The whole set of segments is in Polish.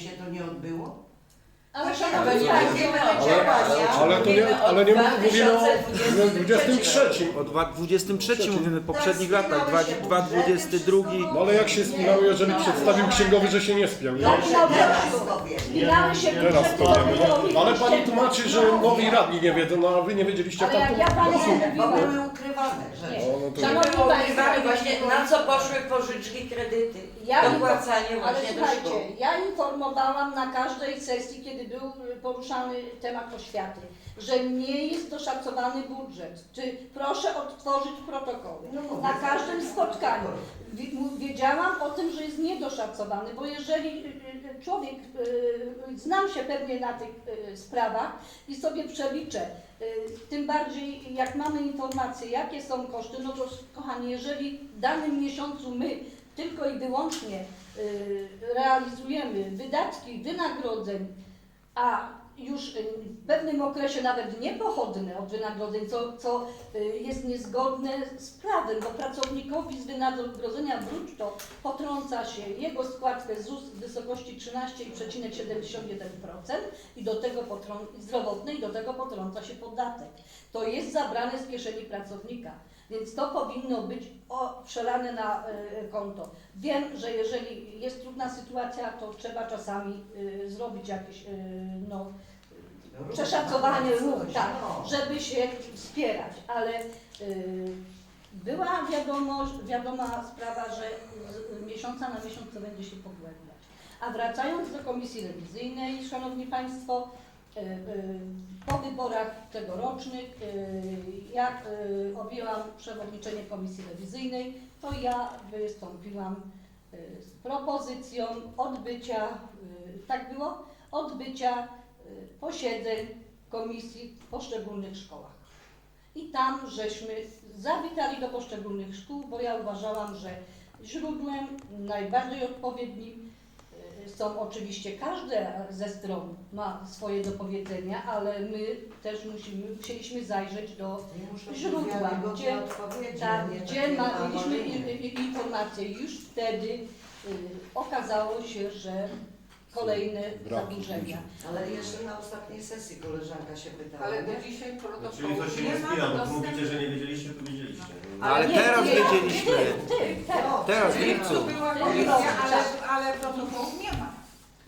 się to nie odbyło? Ale szanowni nie państwo, mówimy o ale- to nie, ale nie mówimy o 23. O dwa- 23 mówimy w poprzednich Tak, latach, spinały się 2022. budżety, No ale jak się spinały, jeżeli przedstawił księgowy, że się nie spiął? Ja Nie? Teraz to się Teraz wiemy. No, ale pani tłumaczy, że nowi radni nie wiedzą, no a wy nie wiedzieliście Ale tam jak ja pani Bo mówiłam, były ukrywane rzeczy. No to- Szanowni Państwo, właśnie na co poszły pożyczki, kredyty. Ja Dopłacanie Ale właśnie do słuchajcie, ja informowałam na każdej sesji, kiedy był y, poruszany temat oświaty, że nie jest doszacowany budżet. Czy proszę odtworzyć protokoły. No Na każdym spotkaniu wiedziałam o tym, że jest niedoszacowany, bo jeżeli y, y, człowiek, y, znam się pewnie na tych sprawach i sobie przeliczę, tym bardziej jak mamy informacje, jakie są koszty, no to kochani, jeżeli w danym miesiącu my tylko i wyłącznie realizujemy wydatki wynagrodzeń, a już y, w pewnym okresie nawet niepochodne od wynagrodzeń, co, co y, jest niezgodne z prawem, bo pracownikowi z wynagrodzenia brutto potrąca się jego składkę ZUS w wysokości 13,71% i do tego potrą- zdrowotnej i do tego potrąca się podatek. To jest zabrane z kieszeni pracownika. Więc to powinno być o, przelane na y, konto. Wiem, że jeżeli jest trudna sytuacja, to trzeba czasami y, zrobić jakieś y, no, Ruch, przeszacowanie ruch, tak, no. żeby się wspierać, ale y, była wiadomość, wiadoma sprawa, że z miesiąca na miesiąc to będzie się pogłębiać. A wracając do komisji rewizyjnej, Szanowni Państwo, po wyborach tegorocznych, y, jak objęłam przewodniczenie komisji rewizyjnej, to ja wystąpiłam z propozycją odbycia, tak było, odbycia posiedzeń komisji w poszczególnych szkołach. I tam żeśmy zawitali do poszczególnych szkół, bo ja uważałam, że źródłem najbardziej odpowiednim są oczywiście każde ze stron ma swoje do powiedzenia, ale my też musimy, musieliśmy zajrzeć do źródła, gdzie- tak, gdzie mieliśmy informacje. Już wtedy y, okazało się, że kolejne Brak. zaburzenia. Ale jeszcze na ostatniej sesji koleżanka się pytała. Ale nie? do dzisiaj protokołu Czyli to się nie ma spina, bo mówicie, że nie wiedzieliście, to wiedzieliście. No ale nie, teraz nie, wiedzieliśmy. Ty, ty, teraz. Teraz w lipcu. lipcu była Nie, komisja, nie, ale, tak. ale protokołu nie ma.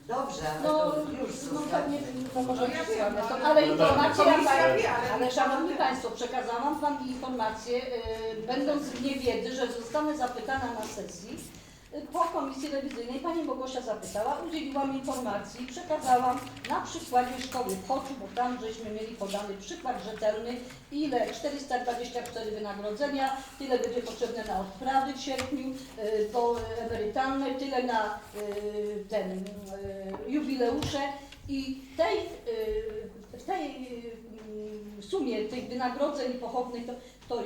Dobrze, ale No, to już no pewnie, no może No ja wiem, to, ale- ale informacje, Komisja ale, wie, ale- ale Szanowni Państwo, przekazałam Wam informację, y, będąc w niewiedzy, że zostanę zapytana na sesji, po komisji rewizyjnej Pani Bogosia zapytała, udzieliłam informacji, przekazałam na przykładzie szkoły Poczu, bo tam żeśmy mieli podany przykład rzetelny, ile 424 wynagrodzenia, tyle będzie potrzebne na odprawy w sierpniu, y, bo emerytalne, tyle na y, ten y, jubileusze i tej, w tej sumie tych wynagrodzeń pochodnych to, to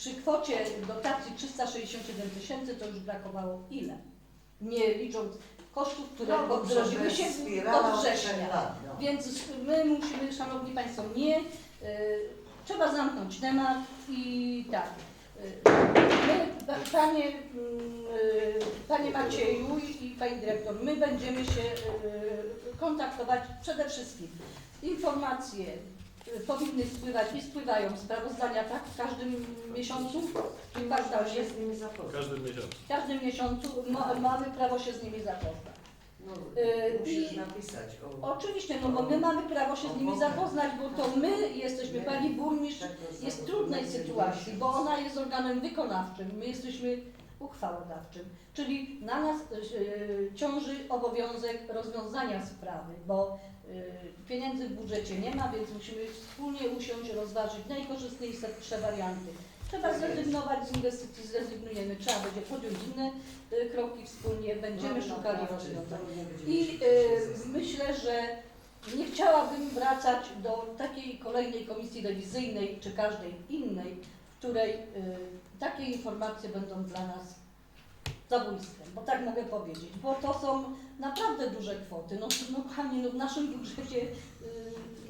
przy kwocie dotacji 367 tysięcy to już brakowało ile? Nie licząc kosztów, które No, bo się od od września. lat, no. Więc my musimy, Szanowni Państwo, nie, y, trzeba zamknąć temat i tak. y, My, pa- panie, mm, y, panie Macieju i i Pani Dyrektor, my będziemy się y, kontaktować przede wszystkim. Informacje powinny spływać i spływają sprawozdania, tak? W każdym miesiącu, w Można kwartale, się z nimi zapoznać. Każdy miesiąc. w każdym miesiącu ma, mamy prawo się z nimi zapoznać. No, Y, musisz i- napisać o... Oczywiście, no bo my mamy prawo się z nimi zapoznać, bo to my jesteśmy, pani burmistrz jest w trudnej sytuacji, bo ona jest organem wykonawczym, my jesteśmy uchwałodawczym, czyli na nas y, ciąży obowiązek rozwiązania sprawy, bo y, pieniędzy w budżecie nie ma, więc musimy wspólnie usiąść, rozważyć najkorzystniejsze warianty. Trzeba zrezygnować z inwestycji, zrezygnujemy, trzeba będzie podjąć inne y, kroki wspólnie, będziemy No, szukali naprawdę, rozwiązań. I y, myślę, że nie chciałabym wracać do takiej kolejnej komisji rewizyjnej czy każdej innej, której y, takie informacje będą dla nas zabójstwem, bo tak mogę powiedzieć, bo to są naprawdę duże kwoty. No, no kochani, no w naszym budżecie y,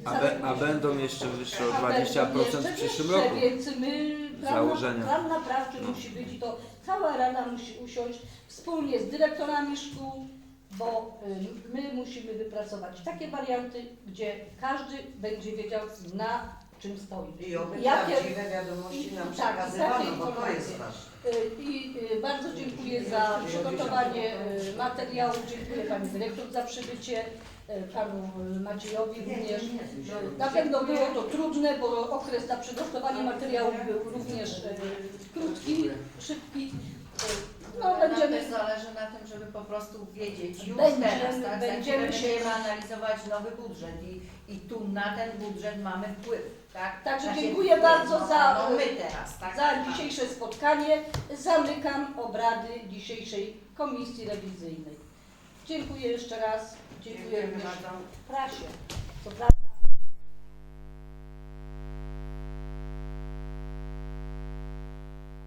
A, be, a będą jeszcze wyższe o a będą 20% jeszcze w przyszłym roku. Więc my, plan, Założenia. plan naprawczy musi być i to cała Rada musi usiąść wspólnie z dyrektorami szkół, bo y, my musimy wypracować takie warianty, gdzie każdy będzie wiedział na czym stoi. I oby Jakie- prawdziwe wiadomości nam i- tak, przekazywano, takie bo to informacje. jest ważne. Y, I y, bardzo dziękuję za przygotowanie y, materiału, dziękuję Pani Dyrektor za przybycie, y, Panu y, Maciejowi również. Y, Na pewno było to trudne, bo okres na przygotowanie materiału był również y, krótki, szybki. No nam będziemy, też zależy na tym, żeby po prostu wiedzieć już Będziemy- teraz, tak? będziemy Będziemy się- analizować nowy budżet i, i tu na ten budżet mamy wpływ, tak? Także dziękuję wpływ, bardzo no, za- No my teraz, tak? za dzisiejsze spotkanie. Zamykam obrady dzisiejszej Komisji Rewizyjnej. Dziękuję jeszcze raz. Dziękuję Dziękujemy również bardzo. prasie. Co prawda